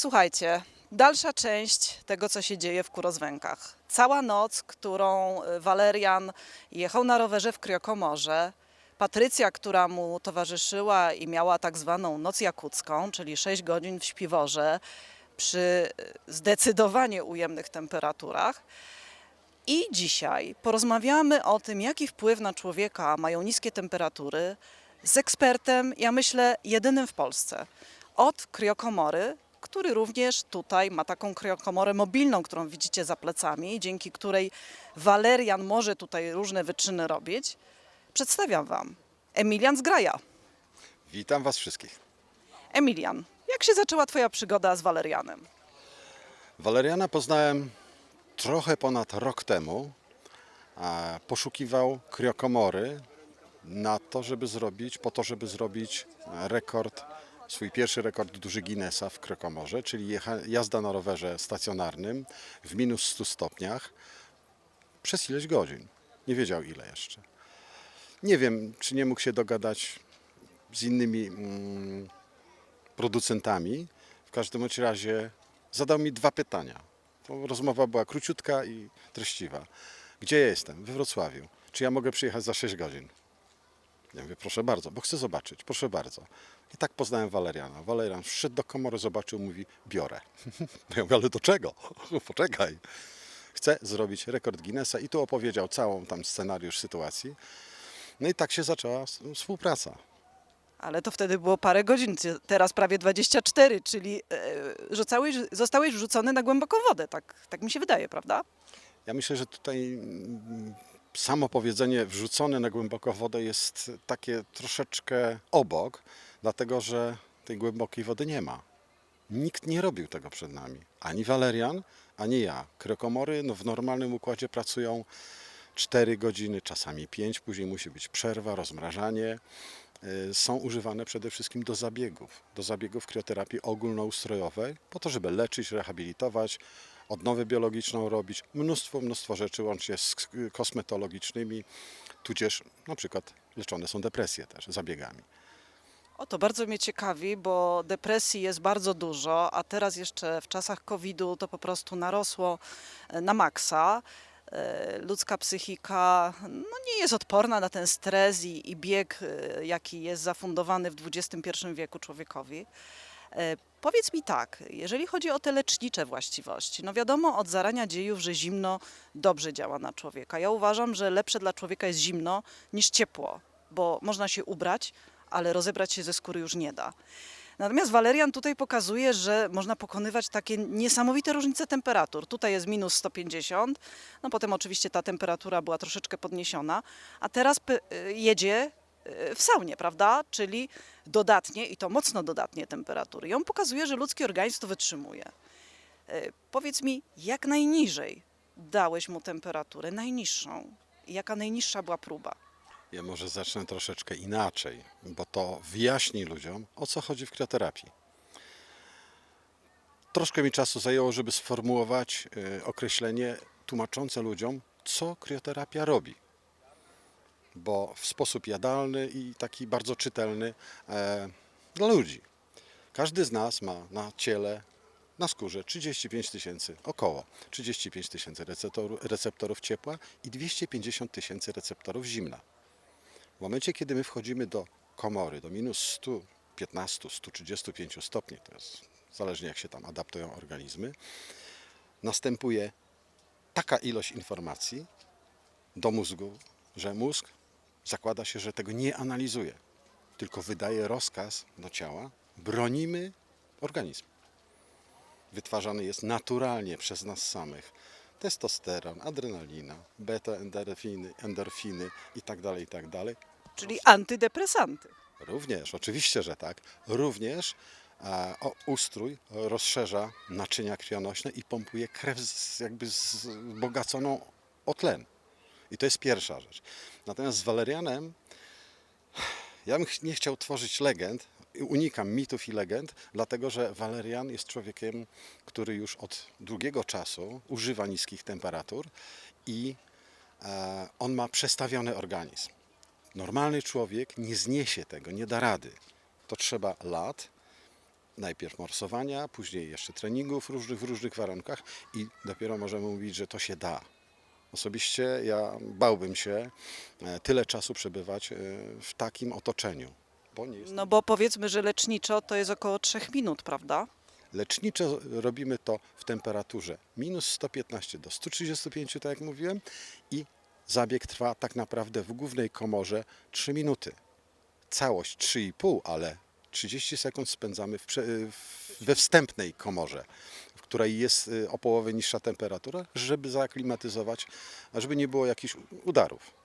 Słuchajcie, dalsza część tego, co się dzieje w Kurozwękach. Cała noc, którą y, Walerian jechał na rowerze w Kriokomorze, Patrycja, która mu towarzyszyła i miała tak zwaną noc jakucką, czyli 6 godzin w śpiworze przy y, zdecydowanie ujemnych temperaturach. I dzisiaj porozmawiamy o tym, jaki wpływ na człowieka mają niskie temperatury z ekspertem, ja myślę, jedynym w Polsce od kriokomory, który również tutaj ma taką kriokomorę mobilną, którą widzicie za plecami, dzięki której Walerian może tutaj różne wyczyny robić. Przedstawiam Wam Emilian z Graja. Witam Was wszystkich. Emilian, jak się zaczęła Twoja przygoda z Walerianem? Waleriana poznałem trochę ponad rok temu. Poszukiwał kriokomory na to, żeby zrobić, po to, żeby zrobić rekord, swój pierwszy rekord duży Guinnessa w kriokomorze, czyli jazda na rowerze stacjonarnym w minus 100 stopniach przez ileś godzin. Nie wiedział ile jeszcze. Nie wiem, czy nie mógł się dogadać z innymi mm, producentami. W każdym razie zadał mi dwa pytania. To rozmowa była króciutka i treściwa. Gdzie ja jestem? We Wrocławiu. Czy ja mogę przyjechać za 6 godzin? Ja mówię, proszę bardzo, bo chcę zobaczyć, proszę bardzo. I tak poznałem Waleriana. Walerian wszedł do komory, zobaczył, mówi, biorę. Ja mówię, ale do czego? Poczekaj. Chcę zrobić rekord Guinnessa i tu opowiedział całą tam scenariusz sytuacji. No i tak się zaczęła współpraca. Ale to wtedy było parę godzin, teraz prawie 24, czyli e, rzucałeś, zostałeś wrzucony na głęboką wodę, tak, tak mi się wydaje, prawda? Ja myślę, że tutaj samo powiedzenie wrzucone na głęboką wodę jest takie troszeczkę obok, dlatego że tej głębokiej wody nie ma. Nikt nie robił tego przed nami. Ani Walerian, ani ja. Krokomory no, w normalnym układzie pracują 4 godziny, czasami 5, później musi być przerwa, rozmrażanie. Y, Są używane przede wszystkim do zabiegów, do zabiegów krioterapii ogólnoustrojowej, po to, żeby leczyć, rehabilitować, odnowę biologiczną robić, mnóstwo, mnóstwo rzeczy łącznie z kosmetologicznymi, tudzież na przykład leczone są depresje też zabiegami. O, to bardzo mnie ciekawi, bo depresji jest bardzo dużo, a teraz jeszcze w czasach COVID-u to po prostu narosło e, na maksa. E, Ludzka psychika no, nie jest odporna na ten stres i, i bieg, e, jaki jest zafundowany w XXI wieku człowiekowi. E, Powiedz mi tak, jeżeli chodzi o te lecznicze właściwości, no wiadomo od zarania dziejów, że zimno dobrze działa na człowieka. Ja uważam, że lepsze dla człowieka jest zimno niż ciepło, bo można się ubrać, ale rozebrać się ze skóry już nie da. Natomiast Walerian tutaj pokazuje, że można pokonywać takie niesamowite różnice temperatur. Tutaj jest minus 150, no potem oczywiście ta temperatura była troszeczkę podniesiona, a teraz jedzie w saunie, prawda? Czyli dodatnie i to mocno dodatnie temperatury. I on pokazuje, że ludzki organizm to wytrzymuje. Y, Powiedz mi, jak najniżej dałeś mu temperaturę, najniższą? Jaka najniższa była próba? Ja może zacznę troszeczkę inaczej, bo to wyjaśni ludziom, o co chodzi w krioterapii. Troszkę mi czasu zajęło, żeby sformułować e, określenie tłumaczące ludziom, co krioterapia robi. Bo w sposób jadalny i taki bardzo czytelny e, dla ludzi. Każdy z nas ma na ciele, na skórze 35 tysięcy, około 35 tysięcy receptorów, receptorów ciepła i 250 tysięcy receptorów zimna. W momencie, kiedy my wchodzimy do komory, do minus 115-135 stopni, to jest zależnie jak się tam adaptują organizmy, następuje taka ilość informacji do mózgu, że mózg zakłada się, że tego nie analizuje, tylko wydaje rozkaz do ciała, bronimy organizm. Wytwarzany jest naturalnie przez nas samych testosteron, adrenalina, beta-endorfiny, endorfiny itd., itd. Czyli antydepresanty. Również, oczywiście, że tak. Również e, o, ustrój rozszerza naczynia krwionośne i pompuje krew z, jakby wzbogaconą o tlen. I to jest pierwsza rzecz. Natomiast z walerianem ja bym nie chciał tworzyć legend, unikam mitów i legend, dlatego że walerian jest człowiekiem, który już od długiego czasu używa niskich temperatur i e, on ma przestawiony organizm. Normalny człowiek nie zniesie tego, nie da rady. To trzeba lat najpierw morsowania, później jeszcze treningów różnych, w różnych warunkach i dopiero możemy mówić, że to się da. Osobiście ja bałbym się e, tyle czasu przebywać e, w takim otoczeniu, bo nie jest No bo powiedzmy, że leczniczo to jest około 3 minut, prawda? Leczniczo robimy to w temperaturze minus 115 do 135, tak jak mówiłem, i zabieg trwa tak naprawdę w głównej komorze 3 minuty. Całość 3,5, ale 30 sekund spędzamy w, we wstępnej komorze, w której jest y, o połowę niższa temperatura, żeby zaaklimatyzować, a żeby nie było jakichś udarów.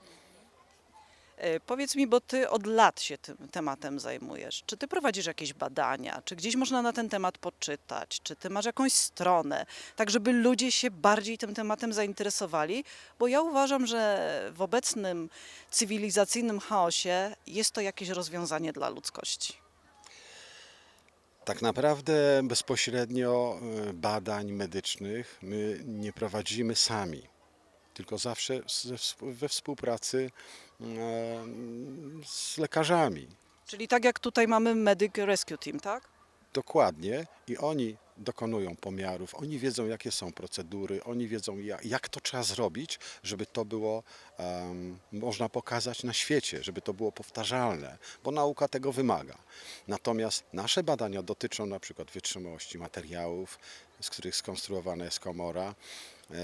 E, Powiedz mi, bo ty od lat się tym tematem zajmujesz. Czy ty prowadzisz jakieś badania? Czy gdzieś można na ten temat poczytać? Czy ty masz jakąś stronę, tak żeby ludzie się bardziej tym tematem zainteresowali? Bo ja uważam, że w obecnym cywilizacyjnym chaosie jest to jakieś rozwiązanie dla ludzkości. Tak naprawdę bezpośrednio e, badań medycznych my nie prowadzimy sami, tylko zawsze we współpracy e, z lekarzami. Czyli tak jak tutaj mamy Medic Rescue Team, tak? Dokładnie i oni dokonują pomiarów, oni wiedzą jakie są procedury, oni wiedzą jak, to trzeba zrobić, żeby to było em, można pokazać na świecie, żeby to było powtarzalne, bo nauka tego wymaga. Natomiast nasze badania dotyczą na przykład wytrzymałości materiałów, z których skonstruowana jest komora, e,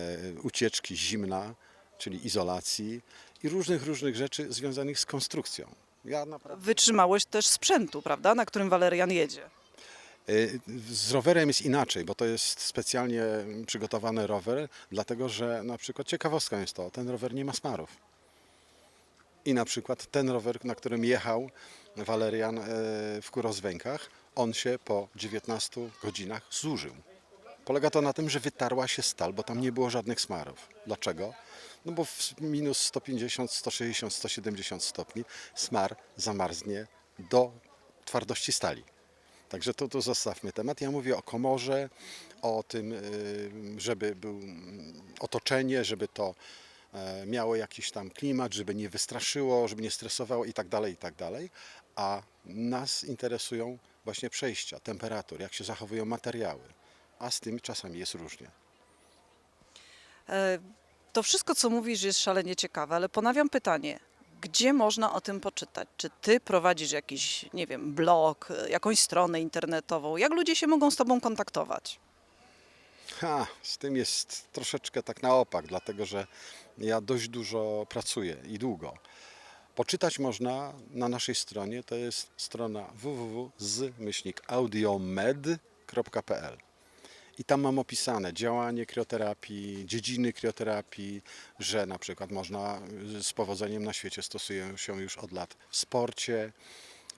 ucieczki zimna, czyli izolacji i różnych, różnych rzeczy związanych z konstrukcją. Ja naprawdę Wytrzymałość też sprzętu, prawda, na którym Walerian jedzie. Y, Z rowerem jest inaczej, bo to jest specjalnie przygotowany rower, dlatego że na przykład ciekawostką jest to, ten rower nie ma smarów. I na przykład ten rower, na którym jechał Walerian e, w Kurozwękach, on się po 19 godzinach zużył. Polega to na tym, że wytarła się stal, bo tam nie było żadnych smarów. Dlaczego? No bo w minus 150, 160, 170 stopni smar zamarznie do twardości stali. Także tu, tu zostawmy temat. Ja mówię o komorze, o tym, y, żeby był mm, otoczenie, żeby to e, miało jakiś tam klimat, żeby nie wystraszyło, żeby nie stresowało i tak dalej, i tak dalej. A nas interesują właśnie przejścia, temperatur, jak się zachowują materiały. A z tym czasami jest różnie. E, To wszystko, co mówisz, jest szalenie ciekawe, ale ponawiam pytanie. Gdzie można o tym poczytać? Czy ty prowadzisz jakiś, nie wiem, blog, jakąś stronę internetową? Jak ludzie się mogą z tobą kontaktować? Ha, z tym jest troszeczkę tak na opak, dlatego że ja dość dużo pracuję i długo. Poczytać można na naszej stronie, to jest strona www.z-audiomed.pl i tam mam opisane działanie krioterapii, dziedziny krioterapii, że na przykład można y, z powodzeniem na świecie stosują się już od lat w sporcie,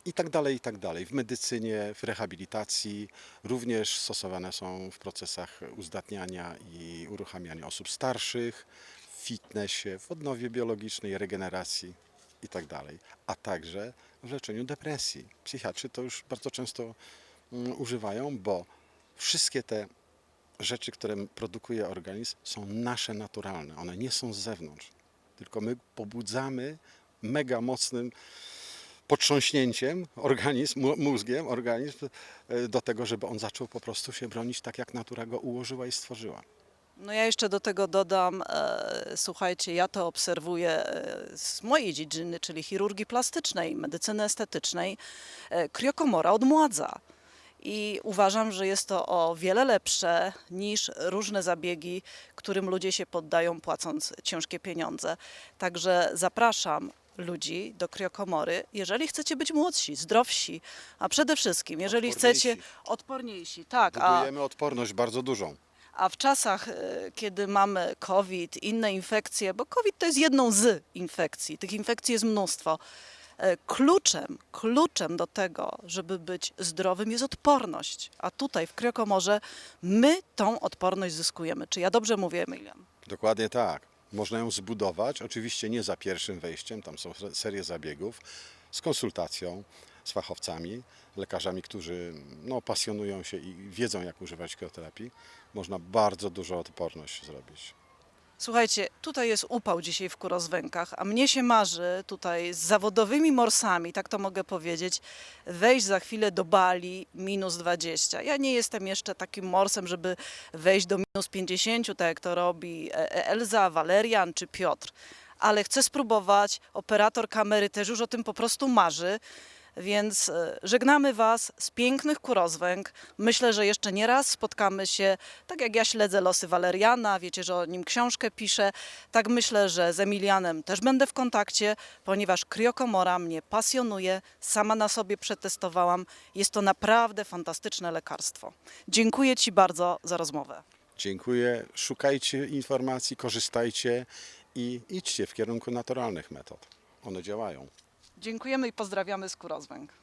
i tak dalej, i tak dalej. W medycynie, w rehabilitacji również stosowane są w procesach uzdatniania i uruchamiania osób starszych, w fitnessie, w odnowie biologicznej, regeneracji i tak dalej, a także w leczeniu depresji. Psychiatrzy to już bardzo często mm, używają, bo wszystkie te rzeczy, które produkuje organizm, są nasze naturalne. One nie są z zewnątrz, tylko my pobudzamy mega mocnym potrząśnięciem organizm, mózgiem organizm e, do tego, żeby on zaczął po prostu się bronić tak, jak natura go ułożyła i stworzyła. No ja jeszcze do tego dodam, e, słuchajcie, ja to obserwuję e, z mojej dziedziny, czyli chirurgii plastycznej, medycyny estetycznej. E, kriokomora odmładza. I uważam, że jest to o wiele lepsze niż różne zabiegi, którym ludzie się poddają, płacąc ciężkie pieniądze. Także zapraszam ludzi do kriokomory, jeżeli chcecie być młodsi, zdrowsi, a przede wszystkim, jeżeli chcecie Odporniejsi. odporniejsi. Tak, a Budujemy odporność bardzo dużą. a w czasach, e, kiedy mamy COVID, inne infekcje, bo COVID to jest jedną z infekcji, tych infekcji jest mnóstwo. E, Kluczem, kluczem do tego, żeby być zdrowym jest odporność. A tutaj w Kriokomorze my tą odporność zyskujemy. Czy ja dobrze mówię, Emilian? Dokładnie tak. Można ją zbudować, oczywiście nie za pierwszym wejściem, tam są se- serie zabiegów, z konsultacją z fachowcami, lekarzami, którzy no, pasjonują się i wiedzą, jak używać krioterapii. Można bardzo dużo odporność zrobić. Słuchajcie, tutaj jest upał dzisiaj w Kurozwękach, a mnie się marzy tutaj z zawodowymi morsami, tak to mogę powiedzieć, wejść za chwilę do Bali minus 20. Ja nie jestem jeszcze takim morsem, żeby wejść do minus 50, tak jak to robi e, e, Elza, Walerian czy Piotr. Ale chcę spróbować, operator kamery też już o tym po prostu marzy. Więc e, żegnamy Was z pięknych Kurozwęg. Myślę, że jeszcze nie raz spotkamy się. Tak jak ja śledzę losy Waleriana, wiecie, że o nim książkę piszę, tak myślę, że z Emilianem też będę w kontakcie, ponieważ kriokomora mnie pasjonuje. Sama na sobie przetestowałam. Jest to naprawdę fantastyczne lekarstwo. Dziękuję Ci bardzo za rozmowę. Dziękuję. Szukajcie informacji, korzystajcie i idźcie w kierunku naturalnych metod. One działają. Dziękujemy i pozdrawiamy z Kurozwęg.